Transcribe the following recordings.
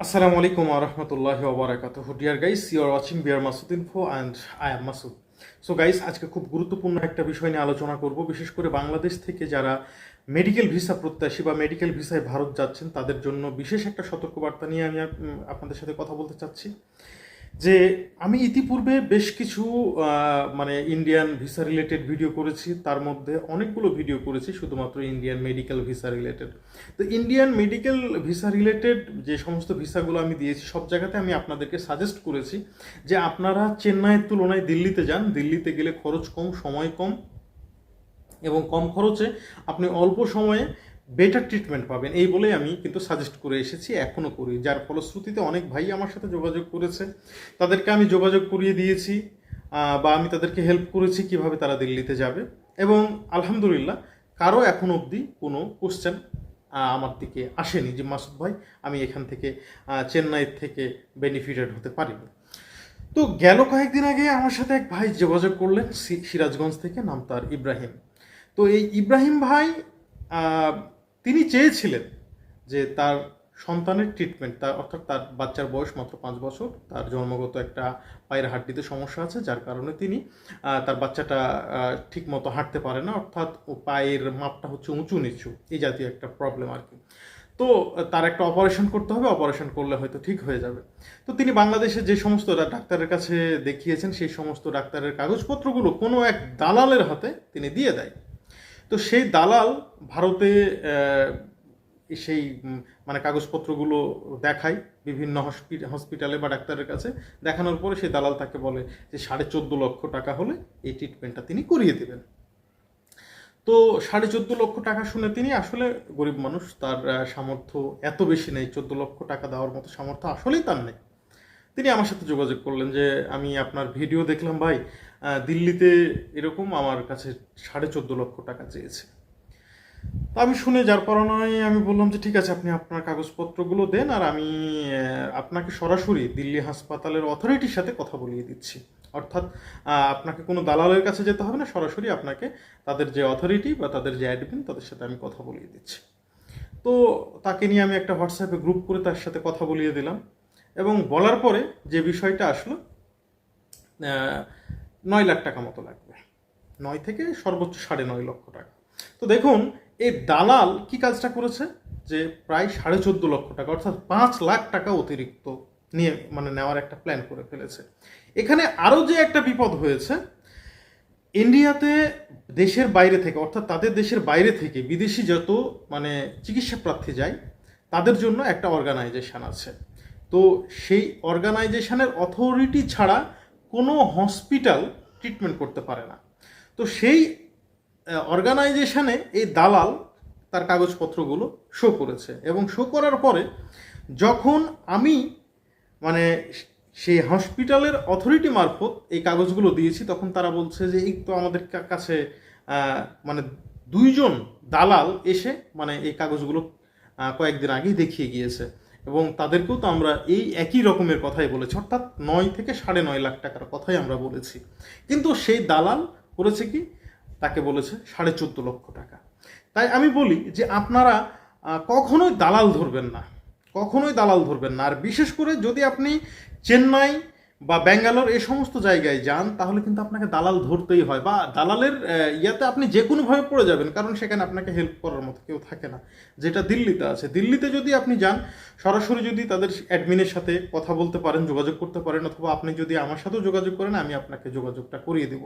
Assalamu আলাইকুম wa rahmatullahi wa barakatuh. Dear guys, you are watching বিয়ার Masud Info and I am Masud. So guys আজকে খুব গুরুত্বপূর্ণ একটা বিষয় নিয়ে আলোচনা করব বিশেষ করে বাংলাদেশ থেকে যারা মেডিকেল ভিসা প্রত্যাশী বা মেডিকেল ভিসায় ভারত যাচ্ছেন তাদের জন্য বিশেষ একটা সতর্কবার্তা নিয়ে আমি আপনাদের সাথে কথা বলতে চাচ্ছি যে আমি ইতিপূর্বে বেশ কিছু মানে ইন্ডিয়ান ভিসা রিলেটেড ভিডিও করেছি। তার মধ্যে অনেকগুলো ভিডিও করেছি, শুধুমাত্র ইন্ডিয়ান মেডিকেল ভিসা রিলেটেড তো ইন্ডিয়ান মেডিকেল ভিসা রিলেটেড যে সমস্ত ভিসাগুলো আমি দিয়েছি, সব জায়গাতে আমি আপনাদেরকে সাজেস্ট করেছি যে আপনারা চেন্নাইয়ের তুলনায় দিল্লিতে যান। দিল্লিতে গেলে খরচ কম, সময় কম এবং কম খরচে আপনি অল্প সময়ে বেটার ট্রিটমেন্ট পাবেন। এই বলেই আমি কিন্তু সাজেস্ট করে এসেছি এখনও করি। যার ফলশ্রুতিতে অনেক ভাই আমার সাথে যোগাযোগ করেছে। তাদেরকে আমি যোগাযোগ করিয়ে দিয়েছি বা আমি তাদেরকে হেল্প করেছি কীভাবে তারা দিল্লিতে যাবে। এবং আলহামদুলিল্লাহ, কারও এখন অবধি কোনো কোশ্চেন আমার দিকে আসেনি যে, মাসুদ ভাই, আমি এখান থেকে চেন্নাই থেকে বেনিফিটেড হতে পারিনি তো গেল কয়েকদিন আগে আমার সাথে এক ভাই যোগাযোগ করলেন সিরাজগঞ্জ থেকে, নাম তার ইব্রাহিম। তো এই ইব্রাহিম ভাই তিনি চেয়েছিলেন যে তার সন্তানের ট্রিটমেন্ট তার অর্থাৎ তার বাচ্চার বয়স মাত্র পাঁচ বছর, তার জন্মগত একটা পায়ের হাড্ডিতে সমস্যা আছে, যার কারণে তিনি তার বাচ্চাটা ঠিক মতো হাঁটতে পারে না, অর্থাৎ পায়ের মাপটা হচ্ছে উঁচু নিচু, এই জাতীয় একটা প্রবলেম আর কি। তো, তার একটা অপারেশন করতে হবে অপারেশন করলে হয়তো ঠিক হয়ে যাবে। তো তিনি বাংলাদেশে যে সমস্ত ডাক্তারের কাছে দেখিয়েছেন, সেই সমস্ত ডাক্তারের কাগজপত্রগুলো কোনো এক দালালের হাতে তিনি দিয়ে দেয়। তো সেই দালাল ভারতে সেই মানে কাগজপত্রগুলো দেখায় বিভিন্ন হসপি- হসপিটালে বা ডাক্তারের কাছে। দেখানোর পরে সেই দালাল তাকে বলে যে সাড়ে চোদ্দ লক্ষ টাকা হলে এই ট্রিটমেন্টটা তিনি করিয়ে দেবেন। তো সাড়ে চোদ্দ লক্ষ টাকা শুনে তিনি আসলে গরিব মানুষ, তার সামর্থ্য এত বেশি নেই, চোদ্দ লক্ষ টাকা দেওয়ার মতো সামর্থ্য আসলেই তার নেই। তিনি আমার সাথে যোগাযোগ করলেন যে, আমি আপনার ভিডিও দেখলাম ভাই দিল্লিতে এরকম আমার কাছে সাড়ে চোদ্দ লক্ষ টাকা চেয়েছে। তো আমি শুনে যার পর নয় আমি বললাম যে, ঠিক আছে, আপনি আপনার কাগজপত্রগুলো দেন আর আমি আপনাকে সরাসরি দিল্লি হাসপাতালের অথরিটির সাথে কথা বলিয়ে দিচ্ছি। অর্থাৎ আপনাকে কোনো দালালের কাছে যেতে হবে না, সরাসরি আপনাকে তাদের যে অথরিটি বা তাদের যে অ্যাডমিন তাদের সাথে আমি কথা বলিয়ে দিচ্ছি। তো তাকে নিয়ে আমি একটা হোয়াটসঅ্যাপে গ্রুপ করে তার সাথে কথা বলিয়ে দিলাম এবং বলার পরে যে বিষয়টা আসলো নয় লাখ টাকা মতো লাগবে। নয় থেকে সর্বোচ্চ সাড়ে নয় লক্ষ টাকা। তো দেখুন, এই দালাল কি কাজটা করেছে? যে প্রায় সাড়ে চোদ্দ লক্ষ টাকা, অর্থাৎ পাঁচ লাখ টাকা অতিরিক্ত নিয়ে মানে নেওয়ার একটা প্ল্যান করে ফেলেছে। এখানে আরও যে একটা বিপদ হয়েছে, ইন্ডিয়াতে দেশের বাইরে থেকে, অর্থাৎ তাদের দেশের বাইরে থেকে বিদেশি যত মানে চিকিৎসা প্রার্থী যায়, তাদের জন্য একটা অর্গানাইজেশান আছে। তো সেই অর্গানাইজেশানের অথরিটি ছাড়া কোনো হসপিটাল ট্রিটমেন্ট করতে পারে না। তো সেই অর্গানাইজেশনে এই দালাল তার কাগজপত্রগুলো শো করেছে এবং শো করার পরে যখন আমি মানে সেই হসপিটালের অথরিটি মারফত এই কাগজগুলো দিয়েছি, তখন তারা বলছে যে এই তো আমাদের কাছে মানে দুইজন দালাল এসে মানে এই কাগজগুলো কয়েকদিন আগেই দেখিয়ে গিয়েছে। এবং তাদেরকেও তো আমরা এই একই রকমের কথাই বলেছি, অর্থাৎ নয় থেকে সাড়ে নয় লাখ টাকার কথাই আমরা বলেছি। কিন্তু সেই দালাল করেছে কি? তাকে বলেছে সাড়ে চোদ্দ লক্ষ টাকা। তাই আমি বলি যে আপনারা কখনোই দালাল ধরবেন না। কখনোই দালাল ধরবেন না। আর বিশেষ করে যদি আপনি চেন্নাই বা ব্যাঙ্গালোর এই সমস্ত জায়গায় যান, তাহলে কিন্তু আপনাকে দালাল ধরতেই হয়। বা দালালের ইয়াতে আপনি যে কোনোভাবে পড়ে যাবেন, কারণ সেখানে আপনাকে হেল্প করার মতো কেউ থাকে না। যেটা দিল্লিতে আছে। দিল্লিতে যদি আপনি যান, সরাসরি যদি তাদের অ্যাডমিনের সাথে কথা বলতে পারেন, যোগাযোগ করতে পারেন, অথবা আপনি যদি আমার সাথেও যোগাযোগ করেন, আমি আপনাকে যোগাযোগটা করিয়ে দেব।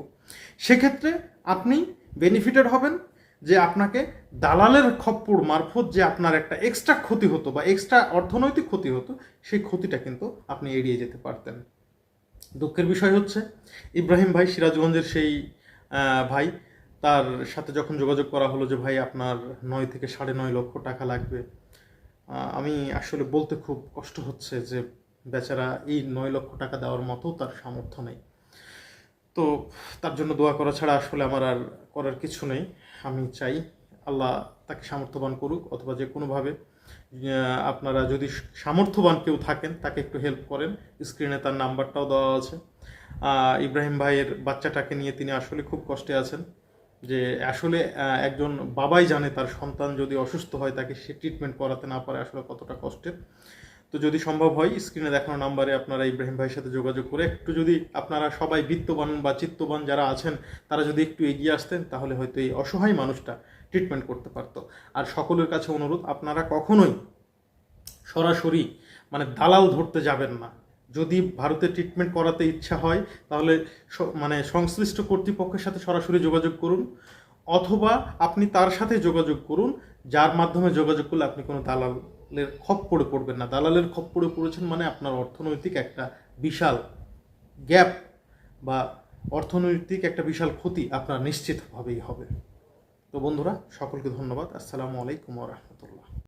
সেক্ষেত্রে আপনি বেনিফিটেড হবেন যে আপনাকে দালালের খপ্পর মারফত যে আপনার একটা এক্সট্রা ক্ষতি হতো বা এক্সট্রা অর্থনৈতিক ক্ষতি হতো, সেই ক্ষতিটা কিন্তু আপনি এড়িয়ে যেতে পারতেন। দুঃখের বিষয় হচ্ছে, ইব্রাহিম ভাই সিরাজগঞ্জের সেই ভাই, তার সাথে যখন যোগাযোগ করা হলো যে, ভাই, আপনার নয় থেকে সাড়ে নয় লক্ষ টাকা লাগবে। আমি আসলে বলতে খুব কষ্ট হচ্ছে যে, বেচারা এই নয় লক্ষ টাকা দেওয়ার মতো তার সামর্থ্য নেই। তো তার জন্য দোয়া করা ছাড়া আসলে আমার আর করার কিছু নেই। আমি চাই আল্লাহ তাকে সামর্থ্যবান করুক অথবা যে কোনোভাবে আপনারা যদি সামর্থ্যবান কেউ থাকেন, তাকে একটু হেল্প করেন। স্ক্রিনে তার নাম্বারটাও দেওয়া আছে। ইব্রাহিম ভাইয়ের বাচ্চাটাকে নিয়ে তিনি আসলে খুব কষ্টে আছেন যে আসলে একজন বাবাই জানে তার সন্তান যদি অসুস্থ হয়, তাকে সে ট্রিটমেন্ট করাতে না পারে আসলে কতটা কষ্টের। তো যদি সম্ভব হয় স্ক্রিনে দেখানো নাম্বারে আপনারা ইব্রাহিম ভাইয়ের সাথে যোগাযোগ করে একটু যদি আপনারা সবাই বিত্তবান বা চিত্তবান যারা আছেন, তারা যদি একটু এগিয়ে আসতেন, তাহলে হয়তো এই অসহায় মানুষটা ট্রিটমেন্ট করতে পারতো। আর সকলের কাছে অনুরোধ, আপনারা কখনোই সরাসরি মানে দালাল ধরতে যাবেন না। যদি ভারতে ট্রিটমেন্ট করাতে ইচ্ছা হয়, তাহলে মানে সংশ্লিষ্ট কর্তৃপক্ষের সাথে সরাসরি যোগাযোগ করুন। অথবা আপনি তার সাথে যোগাযোগ করুন, যার মাধ্যমে যোগাযোগ করলে আপনি কোনো দালালের খপ্পরে পড়বেন না। দালালের খপ্পরে পড়েছেন মানে আপনার অর্থনৈতিক একটা বিশাল গ্যাপ বা অর্থনৈতিক একটা বিশাল ক্ষতি আপনার নিশ্চিতভাবেই হবে। তো বন্ধুরা সকলকে ধন্যবাদ। আসসালামু আলাইকুম রহমতুল্লাহ।